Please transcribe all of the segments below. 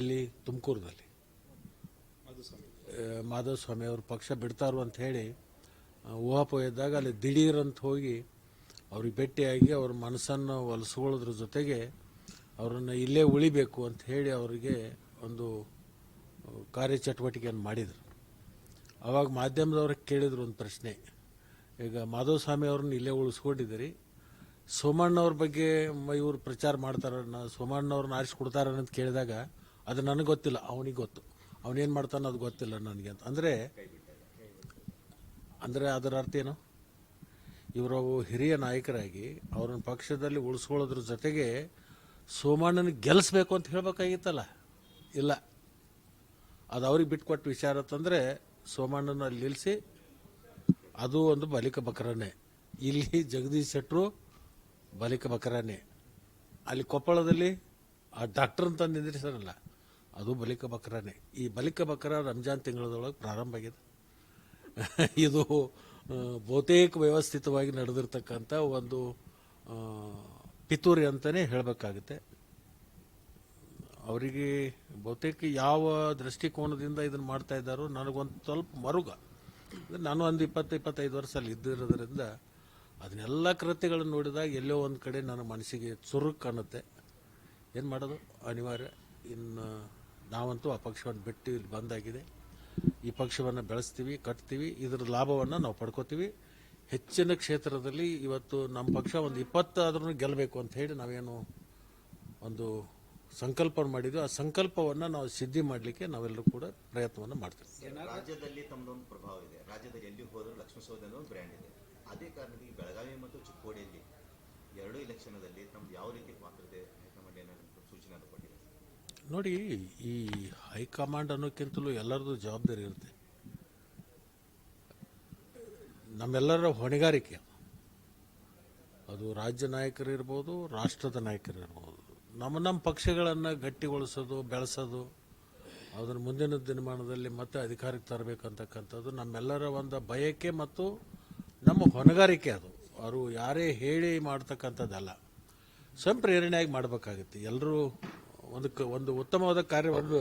ಇಲ್ಲಿ ತುಮಕೂರಿನಲ್ಲಿ. ಮಾಧವಸ್ವಾಮಿ ಅವರು ಅವ್ರ ಪಕ್ಷ ಬಿಡ್ತಾರು ಅಂತ ಹೇಳಿ ಆ, ಊಹಾಪೋಹ ಇದ್ದಾಗ ಅಲ್ಲಿ ದಿಢೀರ್ ಅಂತ ಹೋಗಿ ಅವ್ರಿಗೆ ಭೇಟಿಯಾಗಿ ಅವ್ರ ಮನಸ್ಸನ್ನು ಒಲಿಸ್ಕೊಳ್ಳೋದ್ರ ಜೊತೆಗೆ ಅವರನ್ನು ಇಲ್ಲೇ ಉಳಿಬೇಕು ಅಂತ ಹೇಳಿ ಅವರಿಗೆ ಒಂದು ಕಾರ್ಯಚಟುವಟಿಕೆಯನ್ನು ಮಾಡಿದರು. ಅವಾಗ ಮಾಧ್ಯಮದವ್ರಿಗೆ ಕೇಳಿದ್ರು ಒಂದು ಪ್ರಶ್ನೆ ಈಗ ಮಾಧವಸ್ವಾಮಿ ಅವ್ರನ್ನ ಇಲ್ಲೇ ಉಳಿಸ್ಕೊಂಡಿದ್ದೀರಿ ಸೋಮಣ್ಣವ್ರ ಬಗ್ಗೆ ಇವರು ಇವ್ರು ಪ್ರಚಾರ ಮಾಡ್ತಾರ ಸೋಮಣ್ಣವ್ರನ್ನ ಆರಿಸ್ಕೊಡ್ತಾರ ಅಂತ ಕೇಳಿದಾಗ ಅದು ನನಗೆ ಗೊತ್ತಿಲ್ಲ, ಅವನಿಗೆ ಗೊತ್ತು. ಅವನೇನು ಮಾಡ್ತಾನೆ ಅದು ಗೊತ್ತಿಲ್ಲ ನನಗೆ ಅಂತ. ಅಂದರೆ ಅಂದರೆ ಅದರ ಅರ್ಥ ಏನು? ಇವರು ಹಿರಿಯ ನಾಯಕರಾಗಿ ಅವ್ರನ್ನ ಪಕ್ಷದಲ್ಲಿ ಉಳಿಸ್ಕೊಳ್ಳೋದ್ರ ಜೊತೆಗೆ ಸೋಮಣ್ಣನ ಗೆಲ್ಲಿಸ್ಬೇಕು ಅಂತ ಹೇಳಬೇಕಾಗಿತ್ತಲ್ಲ? ಇಲ್ಲ. ಅದು ಅವ್ರಿಗೆ ಬಿಟ್ಕೊಟ್ಟು ವಿಚಾರ ಅಂತಂದರೆ ಸೋಮಣ್ಣನ ಅಲ್ಲಿ ನಿಲ್ಲಿಸಿ ಅದು ಒಂದು ಬಲಿಕ ಬಕರನೇ. ಇಲ್ಲಿ ಜಗದೀಶ್ ಶೆಟ್ರು ಬಲಿಕ ಬಕರನೇ. ಅಲ್ಲಿ ಕೊಪ್ಪಳದಲ್ಲಿ ಆ ಡಾಕ್ಟರ್ ಅಂತ ನಿಂದಿರಿಸರಲ್ಲ ಅದು ಬಲಿಕ ಬಕ್ರಾನೇ. ಈ ಬಲಿಕ ಬಕ್ರ ರಂಜಾನ್ ತಿಂಗಳದೊಳಗೆ ಪ್ರಾರಂಭ ಆಗಿದೆ. ಇದು ಬಹುತೇಕ ವ್ಯವಸ್ಥಿತವಾಗಿ ನಡೆದಿರ್ತಕ್ಕಂಥ ಒಂದು ಪಿತೂರಿ ಅಂತಲೇ ಹೇಳಬೇಕಾಗುತ್ತೆ. ಅವರಿಗೆ ಬಹುತೇಕ ಯಾವ ದೃಷ್ಟಿಕೋನದಿಂದ ಇದನ್ನು ಮಾಡ್ತಾ ಇದ್ದಾರೋ ನನಗೊಂದು ಸ್ವಲ್ಪ ಮರುಗ. ನಾನು ಒಂದು ಇಪ್ಪತ್ತು, ಇಪ್ಪತ್ತೈದು ವರ್ಷ ಅಲ್ಲಿ ಇದ್ದಿರೋದ್ರಿಂದ ಅದನ್ನೆಲ್ಲ ಕೃತ್ಯಗಳನ್ನು ನೋಡಿದಾಗ ಎಲ್ಲೋ ಒಂದು ಕಡೆ ನನ್ನ ಮನಸ್ಸಿಗೆ ಚುರುಕ್ ಕಾಣುತ್ತೆ ಏನು ಮಾಡೋದು? ಅನಿವಾರ್ಯ. ಇನ್ನು ನಾವಂತೂ ಆ ಪಕ್ಷವನ್ನು ಬಿಟ್ಟು ಇಲ್ಲಿ ಬಂದಾಗಿದೆ. ಈ ಪಕ್ಷವನ್ನು ಬೆಳೆಸ್ತೀವಿ, ಕಟ್ತೀವಿ ಇದರ ಲಾಭವನ್ನು ನಾವು ಪಡ್ಕೋತೀವಿ. ಹೆಚ್ಚಿನ ಕ್ಷೇತ್ರದಲ್ಲಿ ಇವತ್ತು ನಮ್ಮ ಪಕ್ಷ ಒಂದು ಇಪ್ಪತ್ತಾದ್ರೂ ಗೆಲ್ಲಬೇಕು ಅಂತ ಹೇಳಿ ನಾವೇನು ಒಂದು ಸಂಕಲ್ಪ ಮಾಡಿದ್ವಿ. ಆ ಸಂಕಲ್ಪವನ್ನು ನಾವು ಸಿದ್ಧಿ ಮಾಡಲಿಕ್ಕೆ ನಾವೆಲ್ಲರೂ ಕೂಡ ಪ್ರಯತ್ನವನ್ನು ಮಾಡ್ತೀವಿ. ರಾಜ್ಯದಲ್ಲಿ ತಮ್ಮದೊಂದು ಪ್ರಭಾವ ಇದೆ. ರಾಜ್ಯದಲ್ಲಿ ಎಲ್ಲಿ ಹೋದರೂ ಲಕ್ಷ್ಮಣ ಸೌಧ ಅನ್ನೋ ಬ್ರ್ಯಾಂಡ್ ಇದೆ. ಅದೇ ಕಾರಣಕ್ಕೆ ಬೆಳಗಾವಿ ಮತ್ತು ಚಿಕ್ಕೋಡಿಯಲ್ಲಿ ಎರಡೂ ಇಲೆಕ್ಷನ್ನಲ್ಲಿ ತಮ್ದು ಯಾವ ರೀತಿ ನೋಡಿ, ಈ ಹೈಕಮಾಂಡ್ ಅನ್ನೋಕ್ಕಿಂತಲೂ ಎಲ್ಲರದು ಜವಾಬ್ದಾರಿ ಇರುತ್ತೆ. ನಮ್ಮೆಲ್ಲರ ಹೊಣೆಗಾರಿಕೆ. ಅದು. ಅದು ರಾಜ್ಯ ನಾಯಕರಿರ್ಬೋದು, ರಾಷ್ಟ್ರದ ನಾಯಕರಿರ್ಬೋದು. ನಮ್ಮ ನಮ್ಮ ಪಕ್ಷಗಳನ್ನು ಗಟ್ಟಿಗೊಳಿಸೋದು, ಬೆಳೆಸೋದು ಅದನ್ನು ಮುಂದಿನ ದಿನಮಾನದಲ್ಲಿ ಮತ್ತೆ ಅಧಿಕಾರಕ್ಕೆ ತರಬೇಕಂತಕ್ಕಂಥದ್ದು ನಮ್ಮೆಲ್ಲರ ಒಂದು ಬಯಕೆ ಮತ್ತು ನಮ್ಮ ಹೊಣೆಗಾರಿಕೆ ಅದು. ಅವರು ಯಾರೇ ಹೇಳಿ ಮಾಡ್ತಕ್ಕಂಥದ್ದಲ್ಲ. ಸ್ವಯಂ ಪ್ರೇರಣೆಯಾಗಿ ಮಾಡಬೇಕಾಗುತ್ತೆ. ಎಲ್ಲರೂ ಒಂದು ಒಂದು ಉತ್ತಮವಾದ ಕಾರ್ಯವನ್ನು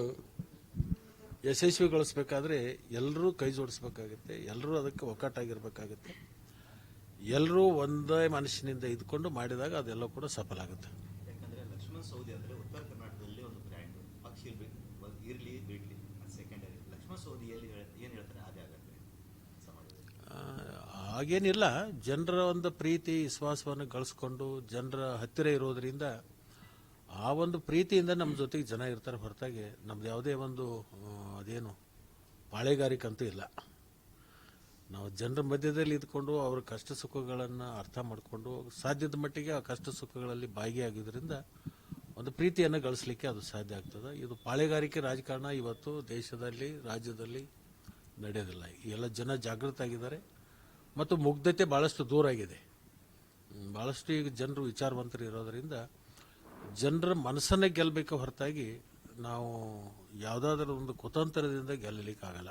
ಯಶಸ್ವಿಗೊಳಿಸ್ಬೇಕಾದ್ರೆ ಎಲ್ಲರೂ ಕೈ ಜೋಡಿಸ್ಬೇಕಾಗುತ್ತೆ ಎಲ್ಲರೂ ಅದಕ್ಕೆ ಒಗ್ಗಟ್ಟಾಗಿರ್ಬೇಕಾಗುತ್ತೆ. ಎಲ್ಲರೂ ಒಂದೇ ಮನಸ್ಸಿನಿಂದ ಇದ್ಕೊಂಡು ಮಾಡಿದಾಗ ಅದೆಲ್ಲ ಕೂಡ ಸಫಲ ಆಗತ್ತೆ. ಹಾಗೇನಿಲ್ಲ. ಜನರ ಒಂದು ಪ್ರೀತಿ ವಿಶ್ವಾಸವನ್ನು ಗಳಿಸ್ಕೊಂಡು ಜನರ ಹತ್ತಿರ ಇರೋದ್ರಿಂದ ಆ ಒಂದು ಪ್ರೀತಿಯಿಂದ ನಮ್ಮ ಜೊತೆಗೆ ಜನ ಇರ್ತಾರೆ ಹೊರತಾಗಿ ನಮ್ದು ಯಾವುದೇ ಒಂದು ಅದೇನು ಪಾಳೆಗಾರಿಕೆ ಅಂತೂ ಇಲ್ಲ. ನಾವು ಜನರ ಮಧ್ಯದಲ್ಲಿ ಇದ್ಕೊಂಡು ಅವ್ರ ಕಷ್ಟ ಸುಖಗಳನ್ನು ಅರ್ಥ ಮಾಡಿಕೊಂಡು ಸಾಧ್ಯದ ಮಟ್ಟಿಗೆ ಆ ಕಷ್ಟ ಸುಖಗಳಲ್ಲಿ ಭಾಗಿಯಾಗಿದ್ದರಿಂದ ಒಂದು ಪ್ರೀತಿಯನ್ನು ಗಳಿಸ್ಲಿಕ್ಕೆ ಅದು ಸಾಧ್ಯ ಆಗ್ತದೆ. ಇದು ಪಾಳೆಗಾರಿಕೆ ರಾಜಕಾರಣ ಇವತ್ತು ದೇಶದಲ್ಲಿ, ರಾಜ್ಯದಲ್ಲಿ ನಡೆಯೋದಿಲ್ಲ ಎಲ್ಲ ಜನ ಜಾಗೃತ ಆಗಿದ್ದಾರೆ ಮತ್ತು ಮುಗ್ಧತೆ ಭಾಳಷ್ಟು ದೂರ ಆಗಿದೆ. ಭಾಳಷ್ಟು ಈಗ ಜನರು ವಿಚಾರವಂತರು ಇರೋದರಿಂದ ಜನರ ಮನಸ್ಸನ್ನೇ ಗೆಲ್ಲಬೇಕು ಹೊರತಾಗಿ ನಾವು ಯಾವುದಾದ್ರೂ ಒಂದು ಕುತಂತ್ರದಿಂದ ಗೆಲ್ಲಲಿಕ್ಕಾಗಲ್ಲ.